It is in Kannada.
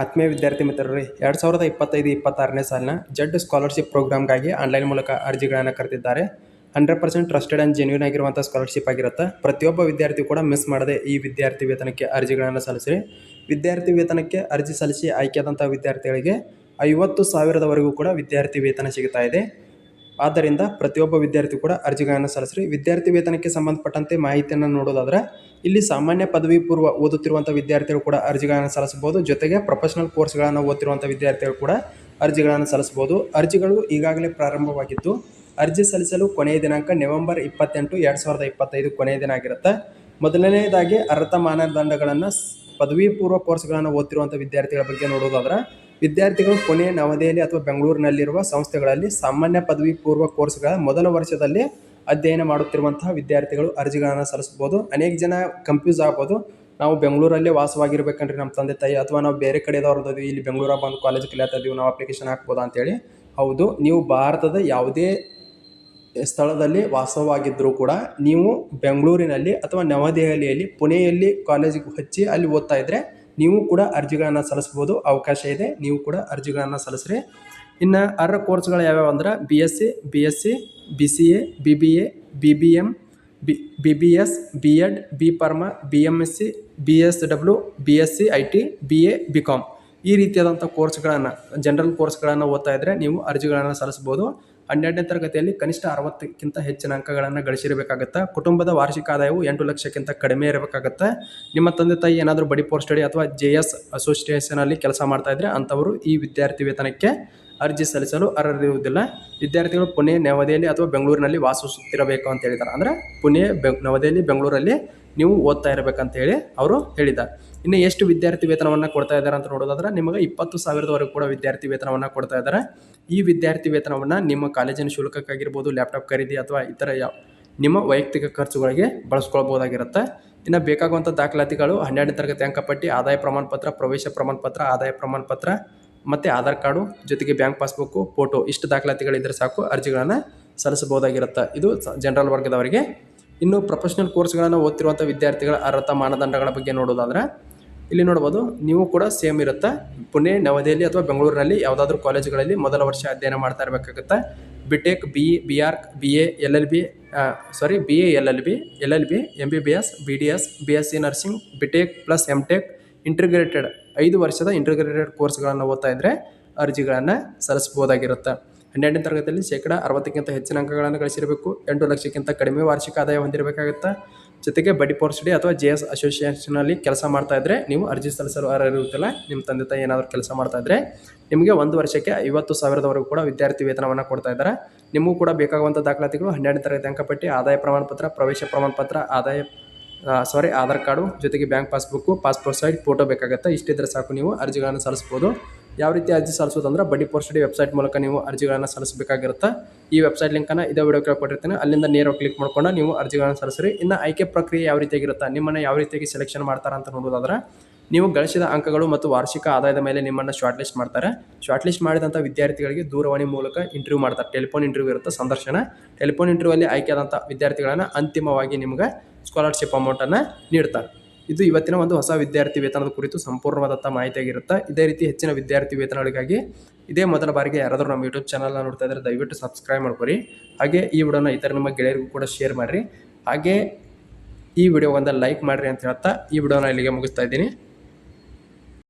ಆತ್ಮೀಯ ವಿದ್ಯಾರ್ಥಿ ಮಿತ್ರರೇ, ಎರಡು ಸಾವಿರದ ಇಪ್ಪತ್ತೈದು ಇಪ್ಪತ್ತಾರನೇ ಸಾಲಿನ ಜಡ್ ಸ್ಕಾಲರ್ಶಿಪ್ ಪ್ರೋಗ್ರಾಮ್ಗಾಗಿ ಆನ್ಲೈನ್ ಮೂಲಕ ಅರ್ಜಿಗಳನ್ನು ಕರೆದಿದ್ದಾರೆ. Hundred percent trusted and genuine ಆಗಿರುವಂಥ ಸ್ಕಾಲರ್ಶಿಪ್ ಆಗಿರುತ್ತೆ. ಪ್ರತಿಯೊಬ್ಬ ವಿದ್ಯಾರ್ಥಿ ಕೂಡ ಮಿಸ್ ಮಾಡದೆ ಈ ವಿದ್ಯಾರ್ಥಿ ವೇತನಕ್ಕೆ ಅರ್ಜಿಗಳನ್ನು ಸಲ್ಲಿಸಿ ವಿದ್ಯಾರ್ಥಿ ವೇತನಕ್ಕೆ ಅರ್ಜಿ ಸಲ್ಲಿಸಿ ಆಯ್ಕೆಯಾದಂಥ ವಿದ್ಯಾರ್ಥಿಗಳಿಗೆ ಐವತ್ತು ಸಾವಿರದವರೆಗೂ ಕೂಡ ವಿದ್ಯಾರ್ಥಿ ವೇತನ ಸಿಗ್ತಾ ಇದೆ. ಆದ್ದರಿಂದ ಪ್ರತಿಯೊಬ್ಬ ವಿದ್ಯಾರ್ಥಿ ಕೂಡ ಅರ್ಜಿಗಳನ್ನು ಸಲ್ಲಿಸ್ರಿ. ವಿದ್ಯಾರ್ಥಿ ವೇತನಕ್ಕೆ ಸಂಬಂಧಪಟ್ಟಂತೆ ಮಾಹಿತಿಯನ್ನು ನೋಡೋದಾದ್ರೆ, ಇಲ್ಲಿ ಸಾಮಾನ್ಯ ಪದವಿ ಪೂರ್ವ ಓದುತ್ತಿರುವಂಥ ವಿದ್ಯಾರ್ಥಿಗಳು ಕೂಡ ಅರ್ಜಿಗಳನ್ನು ಸಲ್ಲಿಸಬಹುದು. ಜೊತೆಗೆ ಪ್ರೊಫೆಷನಲ್ ಕೋರ್ಸ್ಗಳನ್ನು ಓದ್ತಿರುವಂಥ ವಿದ್ಯಾರ್ಥಿಗಳು ಕೂಡ ಅರ್ಜಿಗಳನ್ನು ಸಲ್ಲಿಸಬಹುದು. ಅರ್ಜಿಗಳು ಈಗಾಗಲೇ ಪ್ರಾರಂಭವಾಗಿದ್ದು, ಅರ್ಜಿ ಸಲ್ಲಿಸಲು ಕೊನೆಯ ದಿನಾಂಕ ನವೆಂಬರ್ ಇಪ್ಪತ್ತೆಂಟು, ಎರಡು ಸಾವಿರದ ಇಪ್ಪತ್ತೈದು ಕೊನೆಯ ದಿನ ಆಗಿರುತ್ತೆ. ಮೊದಲನೆಯದಾಗಿ ಅರ್ಹತಾ ಮಾನದಂಡಗಳನ್ನು ಪದವಿ ಪೂರ್ವ ಕೋರ್ಸ್ಗಳನ್ನು ಓದ್ತಿರುವಂಥ ವಿದ್ಯಾರ್ಥಿಗಳ ಬಗ್ಗೆ ನೋಡೋದಾದ್ರೆ ವಿದ್ಯಾರ್ಥಿಗಳು ಪುಣೆ, ನವದೆಹಲಿ ಅಥವಾ ಬೆಂಗಳೂರಿನಲ್ಲಿರುವ ಸಂಸ್ಥೆಗಳಲ್ಲಿ ಸಾಮಾನ್ಯ ಪದವಿ ಪೂರ್ವ ಕೋರ್ಸ್ಗಳ ಮೊದಲ ವರ್ಷದಲ್ಲಿ ಅಧ್ಯಯನ ಮಾಡುತ್ತಿರುವಂತಹ ವಿದ್ಯಾರ್ಥಿಗಳು ಅರ್ಜಿಗಳನ್ನು ಸಲ್ಲಿಸಬಹುದು. ಅನೇಕ ಜನ ಕನ್ಫ್ಯೂಸ್ ಆಗ್ಬೋದು. ನಾವು ಬೆಂಗಳೂರಲ್ಲಿ ವಾಸವಾಗಿರ್ಬೇಕಂದ್ರೆ ನಮ್ಮ ತಂದೆ, ತಾಯಿ ಅಥವಾ ನಾವು ಬೇರೆ ಕಡೆದವ್ರದ್ದು ಇಲ್ಲಿ ಬೆಂಗಳೂರಾಗ ಬಂದು ಕಾಲೇಜ್ ಕಲಿಯತ್ತಾ ಇದೀವಿ ನಾವು ಅಪ್ಲಿಕೇಶನ್ ಹಾಕ್ಬೋದಾ ಅಂತೇಳಿ? ಹೌದು. ನೀವು ಭಾರತದ ಯಾವುದೇ ಸ್ಥಳದಲ್ಲಿ ವಾಸವಾಗಿದ್ದರೂ ಕೂಡ ನೀವು ಬೆಂಗಳೂರಿನಲ್ಲಿ ಅಥವಾ ನವದೆಹಲಿಯಲ್ಲಿ ಪುಣೆಯಲ್ಲಿ ಕಾಲೇಜಿಗೆ ಹಚ್ಚಿ ಅಲ್ಲಿ ಓದ್ತಾ ಇದ್ದರೆ ನೀವು ಕೂಡ ಅರ್ಜಿಗಳನ್ನು ಸಲ್ಲಿಸ್ಬೋದು ಅವಕಾಶ ಇದೆ, ನೀವು ಕೂಡ ಅರ್ಜಿಗಳನ್ನು ಸಲ್ಲಿಸ್ರಿ. ಇನ್ನು ಅರ್ಹ ಕೋರ್ಸ್ಗಳು ಯಾವ್ಯಾವ ಅಂದ್ರೆ B S C B S C B C A B B A B B M B B S B Ed B pharm B M S C B S W B S C I T B A B com ಈ ರೀತಿಯಾದಂಥ ಕೋರ್ಸ್ಗಳನ್ನು ಜನರಲ್ ಕೋರ್ಸ್ಗಳನ್ನು ಓದ್ತಾ ಇದ್ದರೆ ನೀವು ಅರ್ಜಿಗಳನ್ನು ಸಲ್ಲಿಸ್ಬೋದು ಹನ್ನೆರಡನೇ ತರಗತಿಯಲ್ಲಿ ಕನಿಷ್ಠ ಅರವತ್ತಕ್ಕಿಂತ ಹೆಚ್ಚಿನ ಅಂಕಗಳನ್ನು ಗಳಿಸಿರಬೇಕಾಗತ್ತೆ? ಕುಟುಂಬದ ವಾರ್ಷಿಕ ಆದಾಯವು ಎಂಟು ಲಕ್ಷಕ್ಕಿಂತ ಕಡಿಮೆ ಇರಬೇಕಾಗತ್ತೆ? ನಿಮ್ಮ ತಂದೆ ತಾಯಿ ಏನಾದರೂ ಬಡಿ ಪೋಸ್ಟ್ ಸ್ಟಡಿ ಅಥವಾ ಜೆ ಎಸ್ ಅಸೋಸಿಯೇಷನಲ್ಲಿ ಕೆಲಸ ಮಾಡ್ತಾ ಇದ್ದರೆ ಅಂಥವರು ಈ ವಿದ್ಯಾರ್ಥಿ ವೇತನಕ್ಕೆ ಅರ್ಜಿ ಸಲ್ಲಿಸಲು ಅರ್ಹರಿರುವುದಿಲ್ಲ. ವಿದ್ಯಾರ್ಥಿಗಳು ಪುಣೆ, ನವದೆಹಲಿ ಅಥವಾ ಬೆಂಗಳೂರಿನಲ್ಲಿ ವಾಸಿಸುತ್ತಿರಬೇಕು ಅಂತ ಹೇಳಿದ್ದಾರೆ. ಅಂದರೆ ಪುಣೆ, ಬೆ, ನವದೆಹಲಿ, ಬೆಂಗಳೂರಲ್ಲಿ ನೀವು ಓದ್ತಾ ಇರಬೇಕಂತ ಹೇಳಿ ಅವರು ಹೇಳಿದ್ದಾರೆ. ಇನ್ನು ಎಷ್ಟು ವಿದ್ಯಾರ್ಥಿ ವೇತನವನ್ನು ಕೊಡ್ತಾ ಇದ್ದಾರೆ ಅಂತ ನೋಡೋದಾದ್ರೆ, ನಿಮಗೆ ಇಪ್ಪತ್ತು ಸಾವಿರದವರೆಗೂ ಕೂಡ ವಿದ್ಯಾರ್ಥಿ ವೇತನವನ್ನು ಕೊಡ್ತಾ ಇದ್ದಾರೆ. ಈ ವಿದ್ಯಾರ್ಥಿ ವೇತನವನ್ನು ನಿಮ್ಮ ಕಾಲೇಜಿನ ಶುಲ್ಕಕ್ಕಾಗಿರ್ಬೋದು, ಲ್ಯಾಪ್ಟಾಪ್ ಖರೀದಿ ಅಥವಾ ಇತರ ನಿಮ್ಮ ವೈಯಕ್ತಿಕ ಖರ್ಚುಗಳಿಗೆ ಬಳಸ್ಕೊಳ್ಬೋದಾಗಿರುತ್ತೆ ಇನ್ನು ಬೇಕಾಗುವಂಥ ದಾಖಲಾತಿಗಳು ಹನ್ನೆರಡನೇ ತರಗತಿ ಅಂಕಪಟ್ಟಿ ಆದಾಯ ಪ್ರಮಾಣಪತ್ರ, ಪ್ರವೇಶ ಪ್ರಮಾಣಪತ್ರ, ಆದಾಯ ಪ್ರಮಾಣಪತ್ರ ಮತ್ತು ಆಧಾರ್ ಕಾರ್ಡು ಜೊತೆಗೆ ಬ್ಯಾಂಕ್ ಪಾಸ್ಬುಕ್ಕು ಫೋಟೋ ಇಷ್ಟು ದಾಖಲಾತಿಗಳಿದ್ದರೆ ಸಾಕು, ಅರ್ಜಿಗಳನ್ನು ಸಲ್ಲಿಸಬಹುದಾಗಿರುತ್ತೆ. ಇದು ಜನರಲ್ ವರ್ಗದವರಿಗೆ. ಇನ್ನು ಪ್ರೊಫೆಷನಲ್ ಕೋರ್ಸ್ಗಳನ್ನು ಓದ್ತಿರುವಂಥ ವಿದ್ಯಾರ್ಥಿಗಳ ಅರ್ಹತಾ ಮಾನದಂಡಗಳ ಬಗ್ಗೆ ನೋಡೋದಾದ್ರೆ ಇಲ್ಲಿ ನೋಡ್ಬೋದು, ನೀವು ಕೂಡ ಸೇಮ್ ಇರುತ್ತೆ? ಪುಣೆ, ನವದೆಹಲಿ ಅಥವಾ ಬೆಂಗಳೂರಿನಲ್ಲಿ ಯಾವುದಾದ್ರೂ ಕಾಲೇಜುಗಳಲ್ಲಿ ಮೊದಲ ವರ್ಷ ಅಧ್ಯಯನ ಮಾಡ್ತಾ ಇರಬೇಕಾಗುತ್ತೆ? B tech B B R B A L L B sorry B A L L B L L B M B B S B D S B S C nursing B tech plus M tech integrated ಐದು ವರ್ಷದ ಇಂಟಿಗ್ರೇಟೆಡ್ ಕೋರ್ಸ್ಗಳನ್ನು ಓದ್ತಾ ಇದ್ದರೆ ಅರ್ಜಿಗಳನ್ನು ಸಲ್ಲಿಸ್ಬೋದಾಗಿರುತ್ತೆ ಹನ್ನೆರಡನೇ ತರಗತಿಯಲ್ಲಿ ಶೇಕಡ ಅರವತ್ತಕ್ಕಿಂತ ಹೆಚ್ಚಿನ ಅಂಕಗಳನ್ನು ಗಳಿಸಿರಬೇಕು. ಎಂಟು ಲಕ್ಷಕ್ಕಿಂತ ಕಡಿಮೆ ವಾರ್ಷಿಕ ಆದಾಯ ಹೊಂದಿರಬೇಕಾಗುತ್ತೆ? ಜೊತೆಗೆ ಬಡಿ ಪೋರ್ಸ್ಡಿ ಅಥವಾ ಜೆ ಎಸ್ ಅಸೋಸಿಯೇಷನಲ್ಲಿ ಕೆಲಸ ಮಾಡ್ತಾ ಇದ್ದರೆ ನೀವು ಅರ್ಜಿ ಸಲ್ಲಿಸಲು ಅರ್ಹರಿರುತ್ತಿಲ್ಲ ನಿಮ್ಮ ತಂದೆ ತಾಯಿ ಏನಾದರೂ ಕೆಲಸ ಮಾಡ್ತಾ ಇದ್ದರೆ ನಿಮಗೆ ಒಂದು ವರ್ಷಕ್ಕೆ ಐವತ್ತು ಸಾವಿರದವರೆಗೂ ಕೂಡ ವಿದ್ಯಾರ್ಥಿ ವೇತನವನ್ನು ಕೊಡ್ತಾ ಇದ್ದಾರೆ. ನಿಮಗೂ ಕೂಡ ಬೇಕಾಗುವಂಥ ದಾಖಲಾತಿಗಳು ಹನ್ನೆರಡನೇ ತರಗತಿ ಅಂಕಪಟ್ಟಿ, ಆದಾಯ ಪ್ರಮಾಣಪತ್ರ, ಪ್ರವೇಶ ಪ್ರಮಾಣಪತ್ರ, ಆದಾಯ ಸಾರಿ ಆಧಾರ್ ಕಾರ್ಡು, ಜೊತೆಗೆ bank passbook, passport size photo ಬೇಕಾಗುತ್ತೆ? ಇಷ್ಟಿದ್ರೆ ಸಾಕು ನೀವು ಅರ್ಜಿಗಳನ್ನು ಸಲ್ಲಿಸ್ಬೋದು ಯಾವ ರೀತಿ ಅರ್ಜಿ ಸಲ್ಲಿಸೋದಂದ್ರೆ ಬಡ್ಡಿ ಪೋಸ್ಟಡಿ ವೆಬ್ಸೈಟ್ ಮೂಲಕ ನೀವು ಅರ್ಜಿಗಳನ್ನು ಸಲ್ಲಿಸಬೇಕಾಗಿರುತ್ತೆ. ಈ ವೆಬ್ಸೈಟ್ ಲಿಂಕನ್ನು ಇದೇ ವಿಡಿಯೋ ಕೆಳಗೆ ಕೊಟ್ಟಿರ್ತೀನಿ. ಅಲ್ಲಿಂದ ನೇರವಾಗಿ ಕ್ಲಿಕ್ ಮಾಡ್ಕೊಂಡು ನೀವು ಅರ್ಜಿಗಳನ್ನು ಸಲ್ಲಿಸ್ರಿ. ಇನ್ನು ಆಯ್ಕೆ ಪ್ರಕ್ರಿಯೆ ಯಾವ ರೀತಿಯಾಗಿರುತ್ತೆ ನಿಮ್ಮನ್ನು ಯಾವ ರೀತಿಯಾಗಿ ಸೆಲೆಕ್ಷನ್ ಮಾಡ್ತಾರೆ ಅಂತ ನೋಡೋದಾದ್ರೆ ನೀವು ಗಳಿಸಿದ ಅಂಕಗಳು ಮತ್ತು ವಾರ್ಷಿಕ ಆದಾಯದ ಮೇಲೆ ನಿಮ್ಮನ್ನು ಶಾರ್ಟ್ ಲಿಸ್ಟ್ ಮಾಡ್ತಾರೆ. ಶಾರ್ಟ್ ಲಿಸ್ಟ್ ಮಾಡಿದಂಥ ವಿದ್ಯಾರ್ಥಿಗಳಿಗೆ ದೂರವಾಣಿ ಮೂಲಕ ಇಂಟರ್ವ್ಯೂ ಮಾಡ್ತಾರೆ. ಟೆಲಿಫೋನ್ ಇಂಟರ್ವ್ಯೂ ಇರುತ್ತೆ ಸಂದರ್ಶನ. ಟೆಲಿಫೋನ್ ಇಂಟರ್ವ್ಯೂಲ್ಲಿ ಆಯ್ಕೆಯಾದಂಥ ವಿದ್ಯಾರ್ಥಿಗಳನ್ನು ಅಂತಿಮವಾಗಿ ನಿಮಗೆ ಸ್ಕಾಲರ್ಶಿಪ್ ಅಮೌಂಟನ್ನು ನೀಡ್ತಾರೆ. ಇದು ಇವತ್ತಿನ ಒಂದು ಹೊಸ ವಿದ್ಯಾರ್ಥಿ ವೇತನದ ಕುರಿತು ಸಂಪೂರ್ಣವಾದಂಥ ಮಾಹಿತಿಯಾಗಿರುತ್ತೆ. ಇದೇ ರೀತಿ ಹೆಚ್ಚಿನ ವಿದ್ಯಾರ್ಥಿ ವೇತನಗಳಿಗಾಗಿ ಇದೇ ಮೊದಲ ಬಾರಿಗೆ ಯಾರಾದರೂ ನಮ್ಮ ಯೂಟ್ಯೂಬ್ ಚಾನಲ್ನ ನೋಡ್ತಾ ಇದ್ದರೆ ದಯವಿಟ್ಟು ಸಬ್ಸ್ಕ್ರೈಬ್ ಮಾಡ್ಕೊರಿ. ಹಾಗೆ ಈ ವಿಡಿಯೋನ ಇತರ ನಿಮ್ಮ ಗೆಳೆಯರಿಗೂ ಕೂಡ ಶೇರ್ ಮಾಡಿರಿ. ಹಾಗೆ ಈ ವಿಡಿಯೋ ಒಂದು ಲೈಕ್ ಮಾಡಿರಿ ಅಂತ ಹೇಳ್ತಾ ಈ ವಿಡಿಯೋನ ಇಲ್ಲಿಗೆ ಮುಗಿಸ್ತಾ ಇದ್ದೀನಿ.